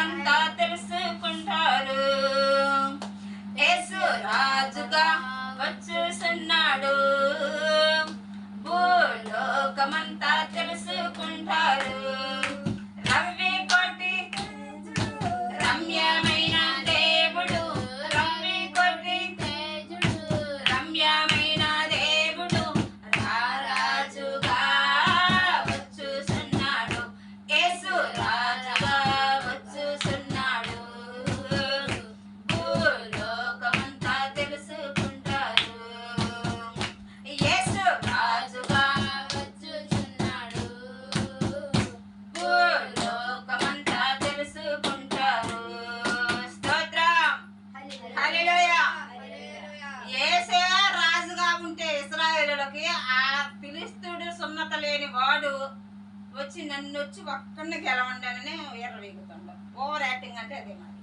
లోకమంతా తెలుసుకుంటారు యేసు రాజుగా వచ్చుచున్నాడు. భూలోకమంతా తెలుసుకుంటారు ఇస్రాయేలులకి ఆ ఫిలిస్తీయుడు సున్నత లేని వాడు వచ్చి నన్ను వచ్చి ఒక్కడిని గెలవండానని ఎర్రవీగుతుండ. ఓవర్ యాక్టింగ్ అంటే అదే మరి.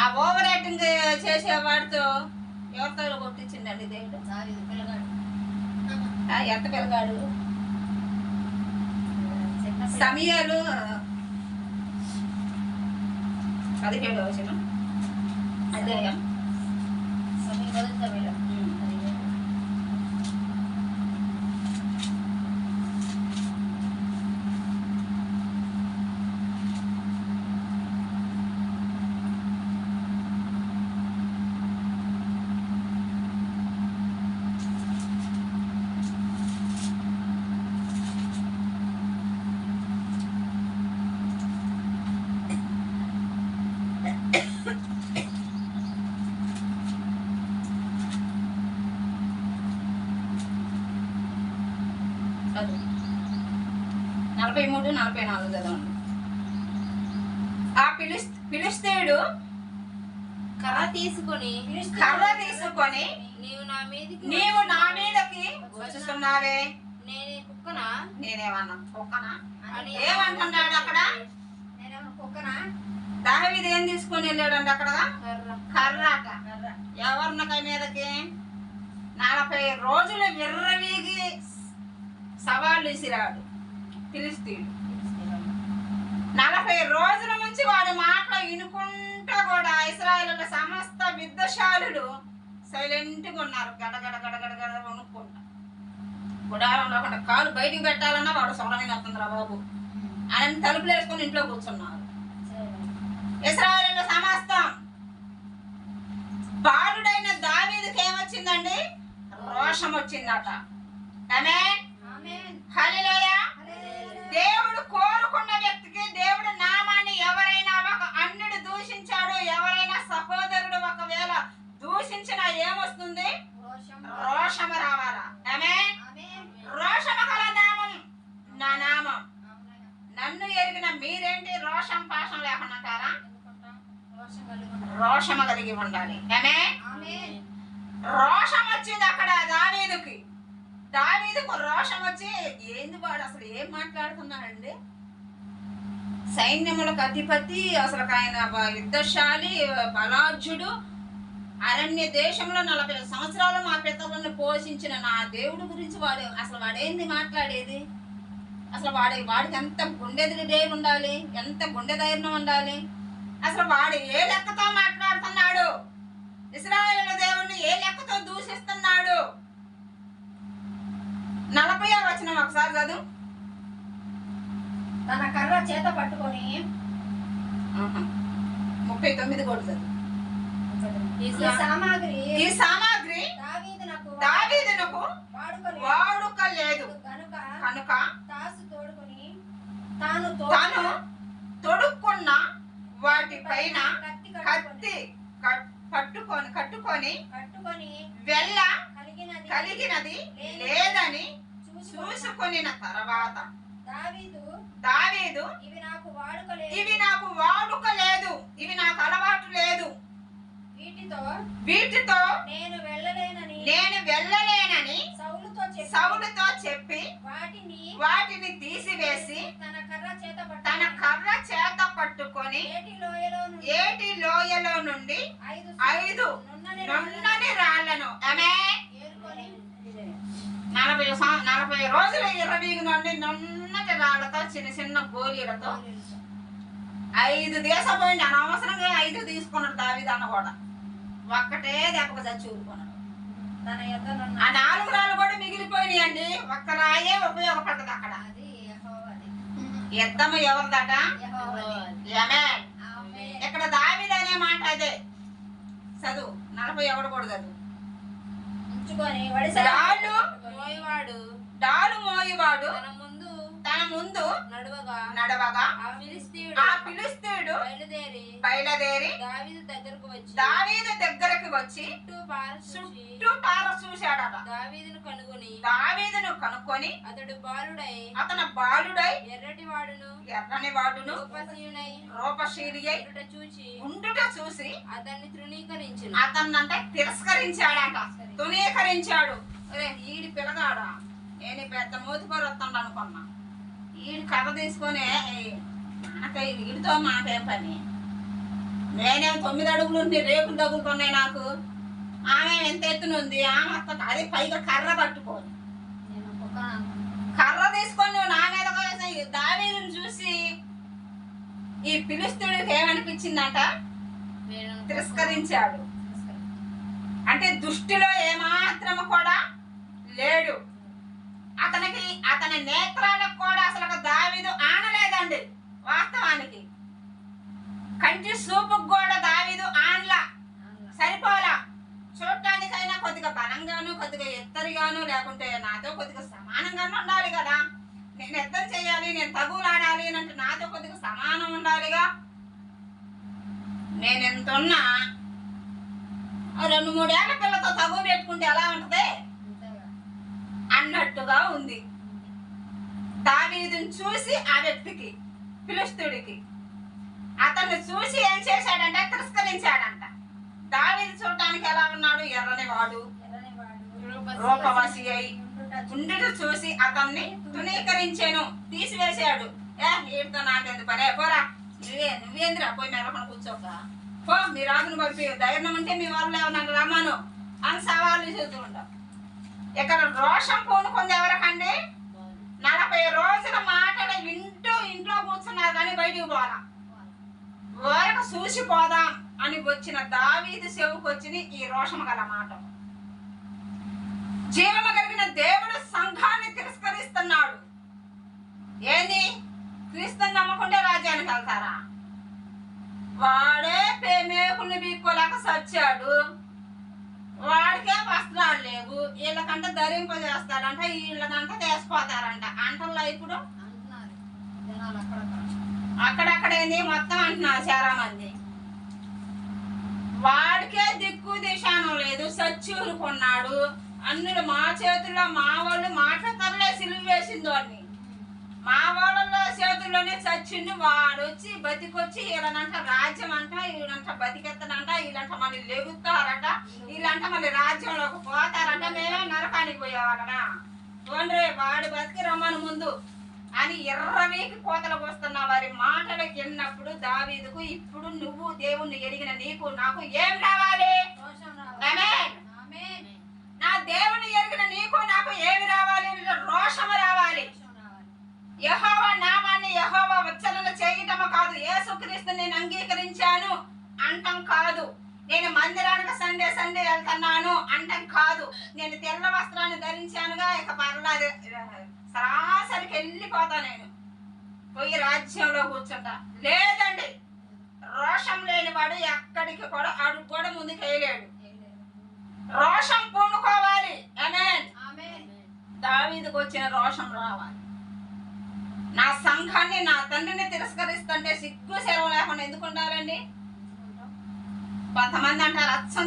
ఆ ఓవర్ యాక్టింగ్ చేసేవాడితో ఎవరితో కొట్టించిండండి దేవుడు. ఎంత పిల్లగాడు? సమయాలు పదిహేడు వచ్చిన చదువు. నలభై మూడు నలభై నాలుగు చదవండి ఆ పిలిస్ పిలిస్తేడు? కర్ర తీసుకొని కర్ర తీసుకొని నీవు నా మీదకి నీవు నా మీదకి వచ్చుతున్నావే నేనే కుక్కన? నేనేమన్నా కుక్కనా? అని ఏమంటున్నాడు అక్కడ? దావీదు ఏం తీసుకొని వెళ్ళాడండి అక్కడ? కర్ర. కర్రాట. ఎవరినకై మీదకి? నలభై రోజులు విర్రవీగి సవాళ్ళు విసిరాడు. పిలిస్తీడు నలభై రోజుల నుంచి వాడి మాటలు వినుకుంటా కూడా ఇస్రాయేల్ సమస్త విద్వశాలులు సైలెంట్గా ఉన్నారు. గడగడ గడగడ గడ వణుక్కుంటా. గుడారంలో ఒకటి కాలు బయటికి పెట్టాలన్నా వాడు సొడమైన వస్తుందిరా బాబు. ఆయన తలుపులు వేసుకొని ఇంట్లో కూర్చున్నారు. ఇస్రాయేల్ సమస్తం. బాలుడైన దావీదుకి ఏమొచ్చిందండి? రోషం వచ్చిందట ఆమేన్ హల్లెలూయా దేవుడు కోరుకున్న వ్యక్తికి దేవుడు నామాన్ని ఎవరైనా ఒక అన్యుడు దూషించాడు ఎవరైనా సహోదరుడు ఒకవేళ దూషించినా ఏమొస్తుంది? రోషము రావాలా? ఆమేన్ రోషము గల నామం నా నామం. నన్ను ఎరిగిన మీరేంటి? రోషం పాషం లేకుండా అంటారా రోషము కలిగి ఉండాలి. ఆమేన్ రోషం వచ్చింది అక్కడ దావీదుకి. దావీదుకు రోషం వచ్చి ఏంది వాడు? అసలు ఏం మాట్లాడుతున్నాడండి? సైన్యములకు అధిపతి అసలు ఆయన యుద్ధశాలి బలార్జుడు అరణ్య దేశంలో నలభై సంవత్సరాలు మా పితలను పోషించిన నా దేవుడు గురించి వాడు అసలు వాడేంది మాట్లాడేది? అసలు వాడి వాడికి ఎంత గుండె ధైర్యం ఉండాలి? ఎంత గుండె ధైర్యం ఉండాలి? అసలు వాడు ఏ లెక్కతో మాట్లాడుతున్నాడు? ఇస్రాయేల్ దేవుణ్ణి ఏ లెక్కతో దూషిస్తున్నాడు? నలభై వచనం ఒకసారి చదువు. తన కర్ర చేత పట్టుకొని ముప్పై తొమ్మిది కూడా చదువు. ఈ సామాగ్రి దావీదునకు వాడుక లేదు కనుక తాసు తోడుకొని తాను తాను తొడుక్కున్న వాటి పైన కత్తి పట్టుకొని కట్టుకొని కట్టుకొని వెళ్ళ కలిగినది లేదని చూసుకొని చూసుకొనిన తర్వాత దావీదు ఇవి నాకు వాడుకలేదు. ఇవి నాకు వాడుక లేదు ఇవి నాకు అలవాటు లేదు. వీటితో వీటితో నేను వెళ్ళలేనని నేను వెళ్ళలేనని సౌలుతో చెప్పి సౌలుతో చెప్పి వాటిని వాటిని తీసివేసి తన కర్ర చేత తన కర్ర చేత పట్టుకొని ఏటి లోయలో నుండి ఏటి లోయలో నుండి ఐదు ఐదు నున్నని రాళ్ళను ఆమె ఏరుకొని నలభై నలభై రోజులు ఇరవై నుండి నున్నటి రాళ్ళతో చిన్న చిన్న గోలీలతో ఐదు దేశపోయింది అనవసరంగా ఐదు తీసుకున్నాడు దావిదన్న కూడా ఒక్కటే దెబ్బకు చచ్చి ఊరుకున్నాడు. ఆ నాలుగు రాళ్ళు కూడా మిగిలిపోయినాయండి. ఒక్క రాయే ఉపయోగపడ్డది అక్కడ. యుద్ధం ఎవరిదట. ఇక్కడ దావిది అనే మాట అదే. చదువు. నలభై ఒకటి కూడా చదువు. ఉంచుకొని వడిసెల రాళ్ళు మోయవాడు డాలు మోయివాడు. తన ముందు తన ముందు నడువగా నడవగా ఆ ఫిలిస్తీయుడు ఆ పిలుస్తూడు బయలుదేరి బయలుదేరి దావీదు దగ్గరకు వచ్చి దావీదు దగ్గరకు వచ్చి చుట్టూ పారచూచి చుట్టూ పార చూశాడట దావీదును కనుగొని దావీదును కనుక్కొని అతడు బాలుడై అతను బాలుడై ఎర్రటి వాడును ఎర్రని వాడును రూపసీనుడై రూపశీలి అయి ఉండుట చూచి ఉండుట చూసి అతన్ని తృణీకరించును. అతన్నంటే తిరస్కరించాడంట. తునీకరించాడు అరే ఈడి పిల్లగాడా? నేను పెద్ద మూతిపరి వస్తాను అనుకున్నా. ఈడు కర్ర తీసుకొని "ఏయ్, నాకై వీడితో మాకేం పని? నేనేం తొమ్మిది అడుగులు ఉంది రేకులు తగులుతున్నాయి నాకు. ఆమె ఎంత ఎత్తునుంది ఆమె అత్త అది పైగా కర్ర పట్టుకోని. అనుకున్నాను. కర్ర తీసుకొని నువ్వు నా మీద కోసి దావీదుని చూసి ఈ పిలుస్తుడికి ఏమనిపించిందంట? తిరస్కరించాడు. అంటే దృష్టిలో ఏమాత్రము కూడా లేడు. అతనికి అతని నేత్రాలకు కూడా అసలు ఒక దావీదు ఆనలేదండి వాస్తవానికి. కంటి సూపుకు కూడా దావీదు ఆన్లా. సరిపోలా? చూడటానికైనా కొద్దిగా బలంగాను కొద్దిగా ఎత్తరిగాను లేకుంటే నాతో కొద్దిగా సమానంగాను ఉండాలి కదా. నేను యుద్ధం చేయాలి నేను తగులాడాలి అని అంటే నాతో కొద్దిగా సమానం ఉండాలిగా. నేను ఎంత ఉన్నా రెండు మూడేళ్ళ పిల్లతో తగు పెట్టుకుంటే ఎలా ఉంటది. అన్నట్టుగా ఉంది. దావీదును చూసి ఆ వ్యక్తికి పిలుస్తుడికి అతన్ని చూసి ఏం చేశాడంటే తిరస్కరించాడంట. దావీదు చూడటానికి ఎలా ఉన్నాడు? ఎర్రని వాడు ఎర్రని రూపవసి అయి ఉండుట చూసి అతన్ని తునీకరించాను తీసివేశాడు. ఏ వీడితో నాకెందుకు పనే? పోరా. నువ్వే నువ్వేందిరా? పోయి మెరపన కూర్చోక. పో మీ రాజును పంపి ధైర్యం ఉంటే మీ వాళ్ళు ఏమన్నా రమ్మను అని సవాళ్ళు చూస్తూ ఉంటాం ఇక్కడ రోషం పూనుకుంది ఎవరికండి? నలభై రోజుల మాటలు వింటూ ఇంట్లో కూర్చున్నారు కానీ బయటికి పోరా. చూసి చూసిపోదాం అని వచ్చిన దావీది సేవకు వచ్చిన ఈ రోషం గల మాట. జీవము కలిగిన దేవుడు సంఘాన్ని తిరస్కరిస్తున్నాడు. ఏంది? క్రీస్తుని నమ్మకుంటే రాజ్యానికి వెళ్తారా? వాడే పేమేకుల్ని బీక్కోలేక సచ్చాడు. వాడికే వస్త్రాలు వీళ్ళకంటే ధరింపజేస్తాడంట వీళ్ళకంటే తీసిపోతారంట అంటల్లో ఇప్పుడు అక్కడక్కడేంది మొత్తం అంటున్నారు చాలా మంది వాడికే దిక్కు దిశానం లేదు. సచ్చూరుకున్నాడు అన్నులు మా చేతుల్లో మా వాళ్ళు మాట్లాడతలే సిలువ వేసింది వాడిని మా వాళ్ళలో చేతుల్లోనే చచ్చిండు వాడు వచ్చి బతికొచ్చి వీళ్ళనంట రాజ్యం అంట వీళ్ళంట బతికెత్తడంట వీళ్ళంట మళ్ళీ లెగుతారట వీళ్ళంట మళ్ళీ రాజ్యంలోకి పోతారంట మేమే నరకానికి పోయేవాళ్ళనా చూడండి వాడు బతికి రమ్మని ముందు అని ఎర్రవీకి కోతలు పోస్తున్న వారి మాటలు విన్నప్పుడు దావీదుకు ఇప్పుడు నువ్వు దేవుణ్ణి ఎరిగిన నీకు నాకు ఏం రావాలి. నా దేవుని ఎరిగిన నీకు నాకు ఏమి రావాలి రోషము రావాలి రోషం రావాలి. యహోవా నామాన్ని యహోవా ఉచ్చరణ చేయటము కాదు. యేసుక్రీస్తు నేను అంగీకరించాను అంటం కాదు. నేను మందిరానికి సండే సండే వెళ్తున్నాను అంటం కాదు. నేను తెల్ల వస్త్రాన్ని ధరించానుగా ఇక పర్లేదు సరాసరికి వెళ్ళిపోతా నేను. పోయి రాజ్యంలో కూర్చుంటా. లేదండి రోషం లేనివాడు ఎక్కడికి కూడా అడుగు కూడా ముందుకు వేయలేడు. రోషం పూనుకోవాలి. దావీదుకు వచ్చిన రోషం రావాలి. నా సంఘాన్ని నా తండ్రిని తిరస్కరిస్తుంటే సిగ్గు సెలవు లేకుండా ఎందుకు ఉండాలండి? కొంతమంది అంటారు అచ్చం